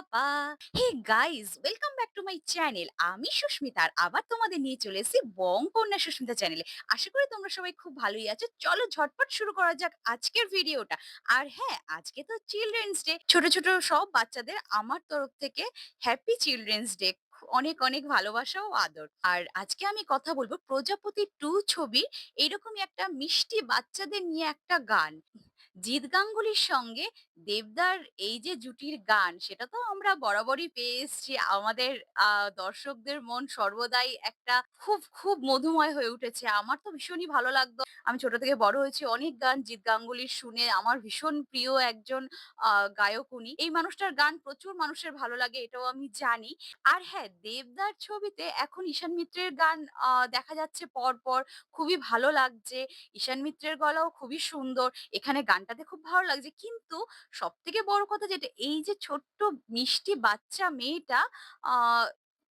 Papa hey guys welcome back to my channel আমি আবার তোমাদের নিয়ে চলে এসেছি সুস্মিতা চ্যানেলে আশা করি তোমরা সবাই খুব ভালোই আছো। চলো ঝটপট শুরু করা যাক আজকের ভিডিওটা। আর হ্যাঁ আজকে তো চিলড্রেন্স ডে ছোট ছোট সব বাচ্চাদের আমার তরফ থেকে হ্যাপি চিলড্রেন্স ডে অনেক অনেক ভালোবাসা ও আদর। আর আজকে আমি কথা বলব প্রজাপতি টু ছবি, এরকমই একটা মিষ্টি বাচ্চাদের নিয়ে একটা গান। জিৎ গাঙ্গুলির সঙ্গে দেবদার এই যে জুটির গান, সেটা তো আমরা বরাবরই পেয়ে এসছি। আমাদের দর্শকদের মন সর্বদাই একটা খুব খুব মধুময় হয়ে উঠেছে। আমার তো ভীষণই ভালো লাগতো। আমি ছোট থেকে বড় হয়েছি, অনেক গান জিৎ গাঙ্গুলির শুনে আমার ভীষণ প্রিয় একজন গায়ক উনি। এই মানুষটার গান প্রচুর মানুষের ভালো লাগে, এটাও আমি জানি। আর হ্যাঁ দেবদার ছবিতে এখন ঈশান মিত্রের গান দেখা যাচ্ছে পর পর খুবই ভালো লাগছে। ঈশান মিত্রের গলাও খুবই সুন্দর। এখানে গানটাতে খুব ভালো লাগছে কিন্তু সবথেকে বড় কথা যেটা, এই যে ছোট্ট মিষ্টি বাচ্চা মেয়েটা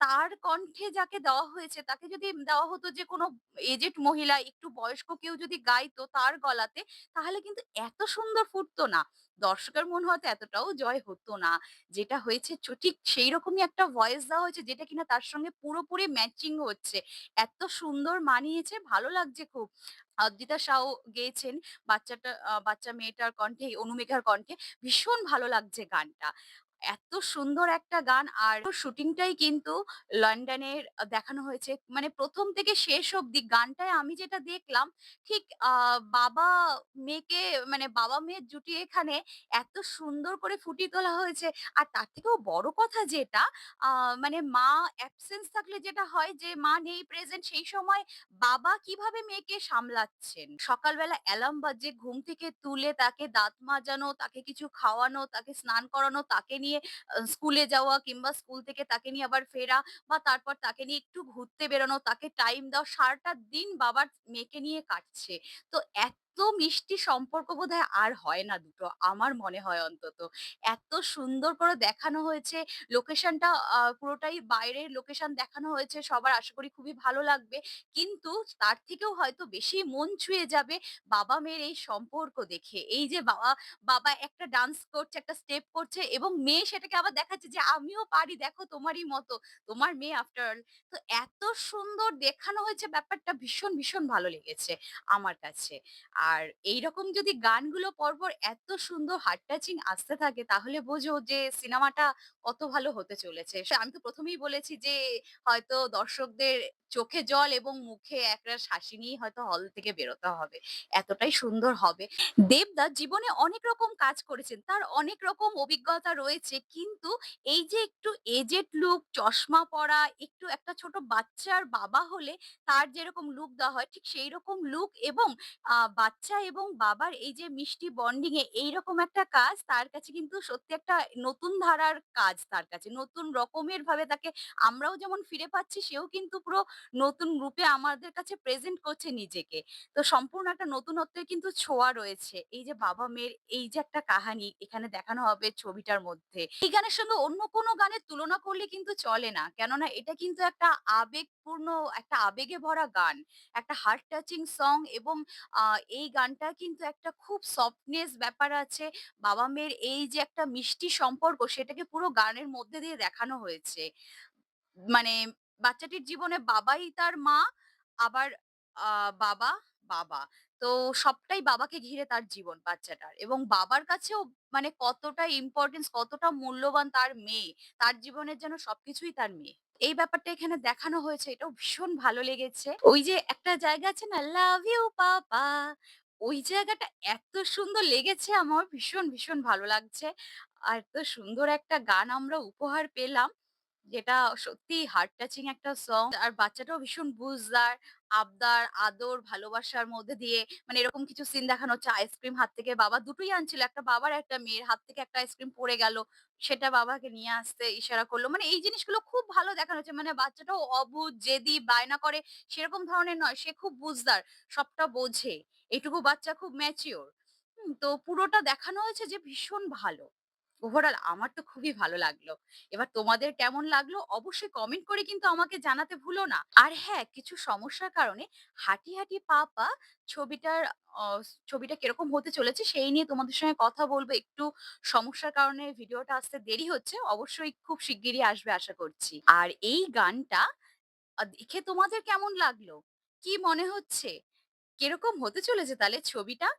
তার কণ্ঠে যাকে দেওয়া হয়েছে, তাকে যদি দেওয়া হতো যে কোনো এজেড মহিলা, একটু বয়স্ক কেউ যদি গাইতো তার গলাতে, তাহলে কিন্তু এত সুন্দর ফুটতো না। দর্শকের মন হয়তো এতটাও জয় হতো না। যেটা হয়েছে ঠিক সেইরকমই একটা ভয়েস দেওয়া হয়েছে, যেটা কিনা তার সঙ্গে পুরোপুরি ম্যাচিং হচ্ছে। এত সুন্দর মানিয়েছে, ভালো লাগছে খুব। অদ্রিতা সাউ গেয়েছেন বাচ্চাটা বাচ্চা মেয়েটার কণ্ঠে, অনুমেঘার কণ্ঠে। ভীষণ ভালো লাগছে গানটা। এত সুন্দর একটা গান আর শুটিংটাই কিন্তু লন্ডনের দেখানো হয়েছে। মানে ১ম থেকে শেষ অব্দি গানটায় আমি যেটা দেখলাম ঠিক বাবা মেয়েকে মানে বাবা-মেয়ের জুটি এখানে এত সুন্দর করে ফুটিয়ে তোলা হয়েছে। আর তার থেকেও বড় কথা যেটা মানে মা অ্যাবসেন্স থাকলে যেটা হয় যে মা নেই প্রেজেন্ট সেই সময় বাবা কীভাবে মেয়েকে সামলাচ্ছেন। সকালবেলা অ্যালার্ম বাজে, ঘুম থেকে তুলে তাকে দাঁত মাজানো, তাকে কিছু খাওয়ানো, তাকে স্নান করানো, তাকে নিয়ে আ স্কুলে যাওয়া কিংবা স্কুল থেকে তাকে নিয়ে আবার ফেরা বা তারপর তাকে নিয়ে একটু ঘুরতে বেরোনো, তাকে টাইম দাও সারাটা দিন বাবার মেয়েকে নিয়ে কাটছে। তো এত মিষ্টি সম্পর্ক বোধহয় আর হয় না দুটো। আমার মনে হয় অন্তত। এত সুন্দর করে দেখানো হয়েছে। লোকেশনটা পুরোটাই বাইরের লোকেশন দেখানো হয়েছে। সবার আশা করি খুবই ভালো লাগবে। কিন্তু তার থেকেও হয়তো বেশি মন ছুঁয়ে যাবে বাবা-মেয়ের এই সম্পর্ক দেখে। এই যে বাবা, বাবা একটা ডান্স করছে, একটা স্টেপ করছে এবং মেয়ে সেটাকে আবার দেখাচ্ছে যে, "আমিও পারি দেখো তোমারই মতো। তোমার মেয়ে আফটার অল।" তো এত সুন্দর দেখানো হয়েছে ব্যাপারটা ভীষণ, ভীষণ ভালো লেগেছে আমার কাছে। আর এইরকম যদি গানগুলো পরপর এত সুন্দর হার্ট টাচিং আসতে থাকে তাহলে বোঝো যে সিনেমাটা কত ভালো হতে চলেছে। আমি তো ১ম এই বলেছি যে হয়তো দর্শকদের চোখে জল এবং মুখে একরাশ হাসি নিয়েই হয়তো হল থেকে বেরোতে হবে। এতটাই সুন্দর হবে। দেবদা জীবনে অনেক রকম কাজ করেছেন। তার অনেক রকম অভিজ্ঞতা রয়েছে। কিন্তু এই যে একটু এজেড লুক, চশমা পরা, একটু একটা ছোট বাচ্চার বাবা হলে তার যেরকম লুক দেওয়া হয় ঠিক সেইরকম লুক এবং বাচ্চা এবং বাবার এই যে মিষ্টি বন্ডিং এ এইরকম একটা কাজ, তার কাছে কিন্তু সত্যি একটা নতুন ধারার কাজ তার কাছে। নতুন রকমের ভাবে তাকে আমরাও যেমন ফিরে পাচ্ছি, সেও কিন্তু পুরো নতুন রূপে আমাদের কাছে প্রেজেন্ট করছে নিজেকে। তো সম্পূর্ণ একটা নতুনত্বের কিন্তু ছোঁয়া রয়েছে। এই যে বাবা-মেয়ের এই যে একটা কাহানি এখানে দেখানো হবে ছবিটার মধ্যে। এই গানের সঙ্গে অন্য কোনো গানের তুলনা করলে কিন্তু চলে না। কেননা এটা কিন্তু একটা আবেগপূর্ণ, একটা আবেগে ভরা গান। একটা হার্ট টাচিং সং এবং এই গানটা কিন্তু একটা খুব সফটনেস ব্যাপার আছে। বাবা-মেয়ের এই যে একটা মিষ্টি সম্পর্ক সেটাকে পুরো গানের মধ্যে দিয়ে দেখানো হয়েছে। মানে বাচ্চাটির জীবনে বাবাই তার মা, আবার বাবা, বাবা। তো সবটাই বাবাকে ঘিরে তার জীবন বাচ্চাটার এবং বাবার কাছেও মানে কতটা ইম্পর্টেন্স কতটা মূল্যবান তার মেয়ে। তার জীবনের যেন সবকিছুই তার মেয়ে। এই ব্যাপারটা এখানে দেখানো হয়েছে এটাও ভীষণ ভালো লেগেছে। ওই যে একটা জায়গা আছে না, লাভ ইউ পাপা ওই জায়গাটা এত সুন্দর লেগেছে আমার ভীষণ, ভীষণ ভালো লাগছে। আর এত সুন্দর একটা গান আমরা উপহার পেলাম। যেটা সত্যি হার্ট টাচিং একটা সং। আর বাচ্চাটাও ভীষণ বুঝদার, আবদার, আদর, ভালোবাসার মধ্যে দিয়ে মানে এরকম কিছু সিন দেখানো হচ্ছে আইসক্রিম হাত থেকে বাবা দুটোই আনছিল। একটা বাবার একটা মেয়ের হাত থেকে একটা আইসক্রিম পড়ে গেল। সেটা বাবাকে নিয়ে আসতে ইশারা করল মানে এই জিনিসগুলো খুব ভালো দেখানো হয়েছে। মানে বাচ্চাটাও অবুঝ, জেদি, বায়না করে সেরকম ধরনের নয়। সে খুব বুঝদার, সবটা বোঝে। এটুকু বাচ্চা খুব ম্যাচিওর? তো পুরোটা দেখানো হয়েছে যে ভীষণ ভালো। ওভারঅল আমার তো খুবই ভালো লাগল। এবার তোমাদের কেমন লাগল অবশ্যই কমেন্ট করে কিন্তু আমাকে জানাতে ভুলো না। আর হ্যাঁ, কিছু সমস্যার কারণে হাঁটি, হাঁটি পা, পা ছবিটার ছবিটা কীরকম হতে চলেছে সেই নিয়ে তোমাদের সঙ্গে কথা বলব একটু সমস্যার কারণে ভিডিওটা আসতে দেরি হচ্ছে। অবশ্যই খুব শিগগিরই আসবে আশা করছি। আর এই গানটা দেখে তোমাদের কেমন লাগল? কি মনে হচ্ছে? কীরকম হতে চলেছে তাহলে ছবিটা?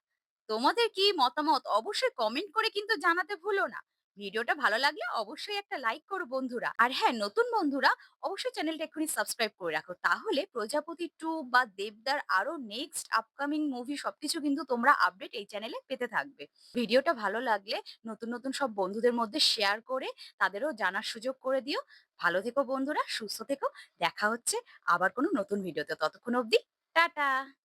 তোমাদের কি মতামত অবশ্যই কমেন্ট করে কিন্তু জানাতে ভুলো না। ভিডিওটা ভালো লাগলে অবশ্যই একটা লাইক করো বন্ধুরা। আর হ্যাঁ, নতুন বন্ধুরা অবশ্যই চ্যানেলটা এক্ষুনি সাবস্ক্রাইব করে রাখো। তাহলে 'প্রজাপতি 2' বা 'দেবদার' আরও নেক্সট আপকামিং মুভি সবকিছু কিন্তু তোমরা আপডেট এই চ্যানেলে পেতে থাকবে। ভিডিওটা ভালো লাগলে নতুন, নতুন সব বন্ধুদের মধ্যে শেয়ার করে তাদেরও জানার সুযোগ করে দিও। ভালো থেকো বন্ধুরা, সুস্থ থেকো। দেখা হচ্ছে আবার কোনো নতুন ভিডিওতে। ততক্ষণ অবধি টাটা।